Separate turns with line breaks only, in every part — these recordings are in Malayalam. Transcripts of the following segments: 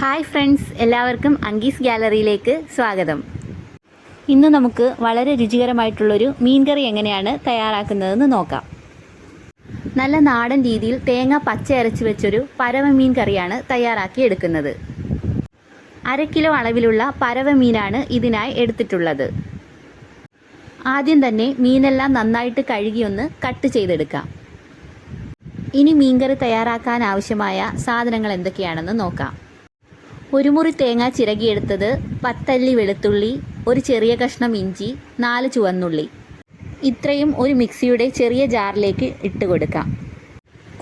ഹായ് ഫ്രണ്ട്സ് എല്ലാവർക്കും അങ്കീസ് ഗ്യാലറിയിലേക്ക് സ്വാഗതം. ഇന്ന് നമുക്ക് വളരെ രുചികരമായിട്ടുള്ളൊരു മീൻകറി എങ്ങനെയാണ് തയ്യാറാക്കുന്നതെന്ന് നോക്കാം. നല്ല നാടൻ രീതിയിൽ തേങ്ങ പച്ച അരച്ച് വെച്ചൊരു പരവ മീൻ കറിയാണ് തയ്യാറാക്കി എടുക്കുന്നത്. അര കിലോ അളവിലുള്ള പരവ മീനാണ് ഇതിനായി എടുത്തിട്ടുള്ളത്. ആദ്യം തന്നെ മീനെല്ലാം നന്നായിട്ട് കഴുകിയൊന്ന് കട്ട് ചെയ്തെടുക്കാം. ഇനി മീൻകറി തയ്യാറാക്കാൻ ആവശ്യമായ സാധനങ്ങൾ എന്തൊക്കെയാണെന്ന് നോക്കാം. ഒരു മുറി തേങ്ങ ചിരകിയെടുത്തത് പത്തല്ലി വെളുത്തുള്ളി ഒരു ചെറിയ കഷ്ണം ഇഞ്ചി നാല് ചുവന്നുള്ളി. ഇത്രയും ഒരു മിക്സിയുടെ ചെറിയ ജാറിലേക്ക് ഇട്ട് കൊടുക്കാം.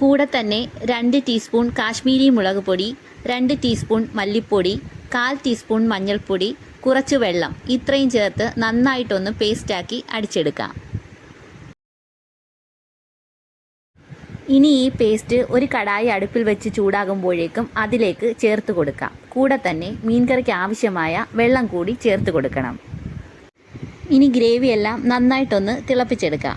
കൂടെ തന്നെ രണ്ട് ടീസ്പൂൺ കാശ്മീരി മുളക് പൊടി രണ്ട് ടീസ്പൂൺ മല്ലിപ്പൊടി കാൽ ടീസ്പൂൺ മഞ്ഞൾപ്പൊടി കുറച്ച് വെള്ളം ഇത്രയും ചേർത്ത് നന്നായിട്ടൊന്ന് പേസ്റ്റാക്കി അടിച്ചെടുക്കാം. ഇനി ഈ പേസ്റ്റ് ഒരു കടായി അടുപ്പിൽ വെച്ച് ചൂടാകുമ്പോഴേക്കും അതിലേക്ക് ചേർത്ത് കൊടുക്കാം. കൂടെ തന്നെ മീൻകറിക്ക് ആവശ്യമായ വെള്ളം കൂടി ചേർത്ത് കൊടുക്കണം. ഇനി ഗ്രേവി എല്ലാം നന്നായിട്ടൊന്ന് തിളപ്പിച്ചെടുക്കാം.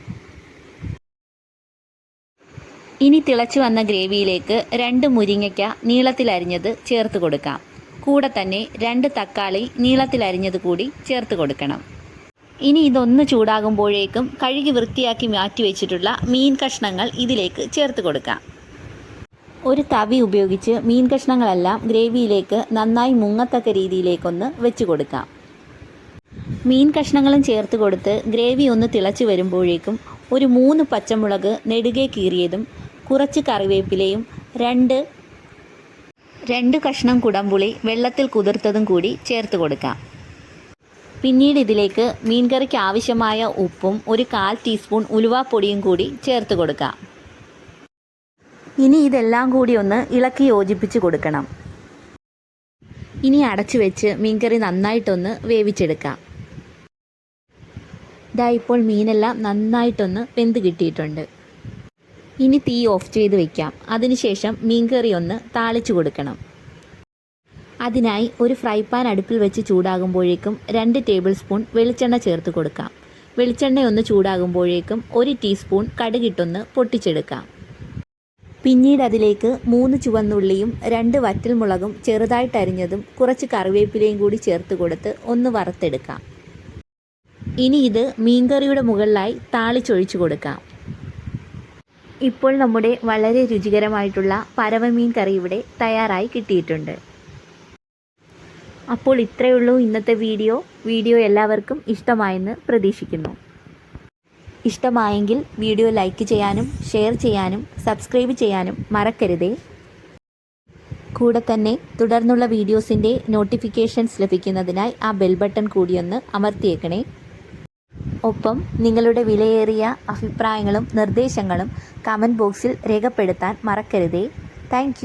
ഇനി തിളച്ചു വന്ന ഗ്രേവിയിലേക്ക് രണ്ട് മുരിങ്ങയ്ക്ക നീളത്തിലരിഞ്ഞത് ചേർത്ത് കൊടുക്കാം. കൂടെ തന്നെ രണ്ട് തക്കാളി നീളത്തിലരിഞ്ഞത് കൂടി ചേർത്ത് കൊടുക്കണം. ഇനി ഇതൊന്ന് ചൂടാകുമ്പോഴേക്കും കഴുകി വൃത്തിയാക്കി മാറ്റി വെച്ചിട്ടുള്ള മീൻ കഷ്ണങ്ങൾ ഇതിലേക്ക് ചേർത്ത് കൊടുക്കാം. ഒരു തവി ഉപയോഗിച്ച് മീൻ കഷ്ണങ്ങളെല്ലാം ഗ്രേവിയിലേക്ക് നന്നായി മുങ്ങത്തക്ക രീതിയിലേക്കൊന്ന് വെച്ച് കൊടുക്കാം. മീൻ കഷ്ണങ്ങളും ചേർത്ത് കൊടുത്ത് ഗ്രേവി ഒന്ന് തിളച്ച് വരുമ്പോഴേക്കും ഒരു മൂന്ന് പച്ചമുളക് നെടുകെ കീറിയതും കുറച്ച് കറിവേപ്പിലയും രണ്ട് രണ്ട് കഷ്ണം കുടംപുളി വെള്ളത്തിൽ കുതിർത്തതും കൂടി ചേർത്ത് കൊടുക്കാം. പിന്നീട് ഇതിലേക്ക് മീൻകറിക്ക് ആവശ്യമായ ഉപ്പും ഒരു കാൽ ടീസ്പൂൺ ഉലുവാപ്പൊടിയും കൂടി ചേർത്ത് കൊടുക്കാം. ഇനി ഇതെല്ലാം കൂടി ഒന്ന് ഇളക്കി യോജിപ്പിച്ച് കൊടുക്കണം. ഇനി അടച്ചു വെച്ച് മീൻകറി നന്നായിട്ടൊന്ന് വേവിച്ചെടുക്കാം. ഇതാ ഇപ്പോൾ മീനെല്ലാം നന്നായിട്ടൊന്ന് വെന്ത് കിട്ടിയിട്ടുണ്ട്. ഇനി തീ ഓഫ് ചെയ്ത് വെക്കാം. അതിനുശേഷം മീൻകറി ഒന്ന് താളിച്ചു കൊടുക്കണം. അതിനായി ഒരു ഫ്രൈ പാൻ അടുപ്പിൽ വെച്ച് ചൂടാകുമ്പോഴേക്കും രണ്ട് ടേബിൾ സ്പൂൺ വെളിച്ചെണ്ണ ചേർത്ത് കൊടുക്കാം. വെളിച്ചെണ്ണ ഒന്ന് ചൂടാകുമ്പോഴേക്കും ഒരു ടീസ്പൂൺ കടുകിട്ടൊന്ന് പൊട്ടിച്ചെടുക്കാം. പിന്നീട് അതിലേക്ക് മൂന്ന് ചുവന്നുള്ളിയും രണ്ട് വറ്റൽമുളകും ചെറുതായിട്ട് അരിഞ്ഞതും കുറച്ച് കറിവേപ്പിലയും കൂടി ചേർത്ത് കൊടുത്ത് ഒന്ന് വറുത്തെടുക്കാം. ഇനി ഇത് മീൻകറിയുടെ മുകളിലായി താളിച്ചൊഴിച്ചു കൊടുക്കാം. ഇപ്പോൾ നമ്മുടെ വളരെ രുചികരമായിട്ടുള്ള പരവമീൻ കറി ഇവിടെ തയ്യാറായി കിട്ടിയിട്ടുണ്ട്. അപ്പോൾ ഇത്രയേ ഉള്ളൂ ഇന്നത്തെ വീഡിയോ. വീഡിയോ എല്ലാവർക്കും ഇഷ്ടമായെന്ന് പ്രതീക്ഷിക്കുന്നു. ഇഷ്ടമായെങ്കിൽ വീഡിയോ ലൈക്ക് ചെയ്യാനും ഷെയർ ചെയ്യാനും സബ്സ്ക്രൈബ് ചെയ്യാനും മറക്കരുതേ. കൂടെ തന്നെ തുടർന്നുള്ള വീഡിയോസിന്റെ നോട്ടിഫിക്കേഷൻസ് ലഭിക്കുന്നതിനായി ആ ബെൽ ബട്ടൺ കൂടിയൊന്ന് അമർത്തിയേക്കണേ. ഒപ്പം നിങ്ങളുടെ വിലയേറിയ അഭിപ്രായങ്ങളും നിർദ്ദേശങ്ങളും കമന്റ് ബോക്സിൽ രേഖപ്പെടുത്താൻ മറക്കരുതേ. താങ്ക്